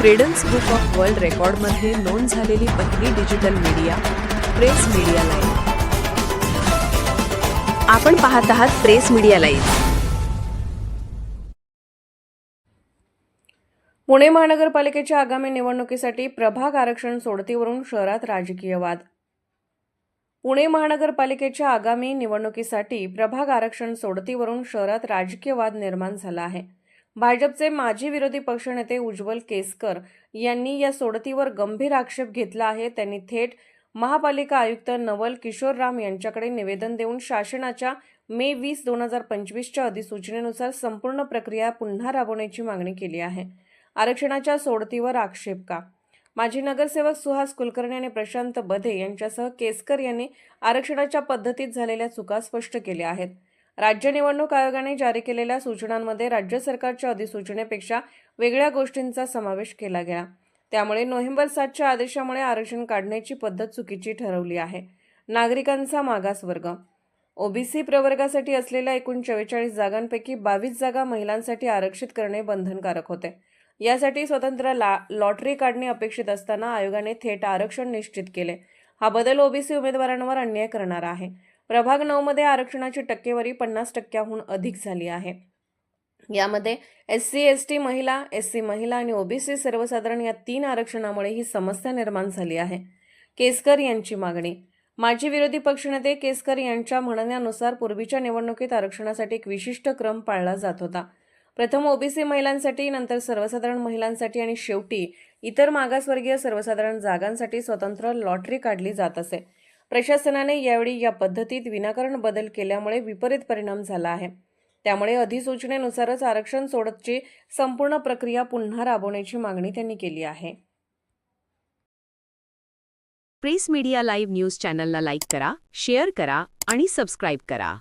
Credence book of world रेकॉर्डमध्ये नोंद झालेली पहिली digital media press media live आपण पाहत आहात प्रेस मीडिया लाईव्ह पुणे महानगरपालिकेच्या आगामी निवडणुकीसाठी प्रभाग आरक्षण सोडतीवरून शहरात राजकीय वाद. पुणे महानगरपालिकेच्या आगामी निवडणुकीसाठी प्रभाग आरक्षण सोडतीवरून शहरात राजकीय वाद निर्माण झाला आहे. भाजपचे माजी विरोधी पक्षनेते उज्ज्वल केसकर यांनी या सोडतीवर गंभीर आक्षेप घेतला आहे. त्यांनी थेट महापालिका आयुक्त नवल किशोर राम यांच्याकडे निवेदन देऊन शासनाच्या मे वीस दोन हजार पंचवीसच्या अधिसूचनेनुसार संपूर्ण प्रक्रिया पुन्हा राबवण्याची मागणी केली आहे. आरक्षणाच्या सोडतीवर आक्षेप का? माजी नगरसेवक सुहास कुलकर्णी आणि प्रशांत बधे यांच्यासह केसकर यांनी आरक्षणाच्या पद्धतीत झालेल्या चुका स्पष्ट केल्या आहेत. राज्य निवडणूक आयोगाने जारी केलेल्या सूचनांमध्ये राज्य सरकारच्या अधिसूचनेपेक्षा वेगळ्या गोष्टींचा समावेश केला गेला. त्यामुळे नोव्हेंबर सातच्या आदेशामुळे आरक्षण काढण्याची पद्धत चुकीची ठरवली आहे. नागरिकांचा मागासवर्ग ओबीसी प्रवर्गासाठी असलेल्या एकूण चव्वेचाळीस जागांपैकी बावीस जागा महिलांसाठी आरक्षित करणे बंधनकारक होते. यासाठी स्वतंत्र ला लॉटरी काढणे अपेक्षित असताना आयोगाने थेट आरक्षण निश्चित केले. हा बदल ओबीसी उमेदवारांवर अन्याय करणारा आहे. प्रभाग नऊमध्ये आरक्षणाची टक्केवारी पन्नास टक्क्याहून अधिक झाली आहे. यामध्ये एस सी एस टी महिला एस सी महिला आणि ओबीसी सर्वसाधारण या तीन आरक्षणामुळे ही समस्या निर्माण झाली आहे. केसकर यांची मागणी. माजी विरोधी पक्षनेते केसकर यांच्या म्हणण्यानुसार पूर्वीच्या निवडणुकीत आरक्षणासाठी एक विशिष्ट क्रम पाळला जात होता. प्रथम ओबीसी महिलांसाठी नंतर सर्वसाधारण महिलांसाठी आणि शेवटी इतर मागासवर्गीय सर्वसाधारण जागांसाठी स्वतंत्र लॉटरी काढली जात असे. प्रशासनाने यावेळी या पद्धतीत विनाकारण बदल केल्यामुळे विपरीत परिणाम झाला आहे. त्यामुळे अधिसूचनेनुसारच आरक्षण सोडतची संपूर्ण प्रक्रिया पुन्हा राबवण्याची मागणी त्यांनी केली आहे. प्रेस मीडिया लाईव्ह न्यूज चॅनलला लाईक करा शेअर करा आणि सबस्क्राईब करा.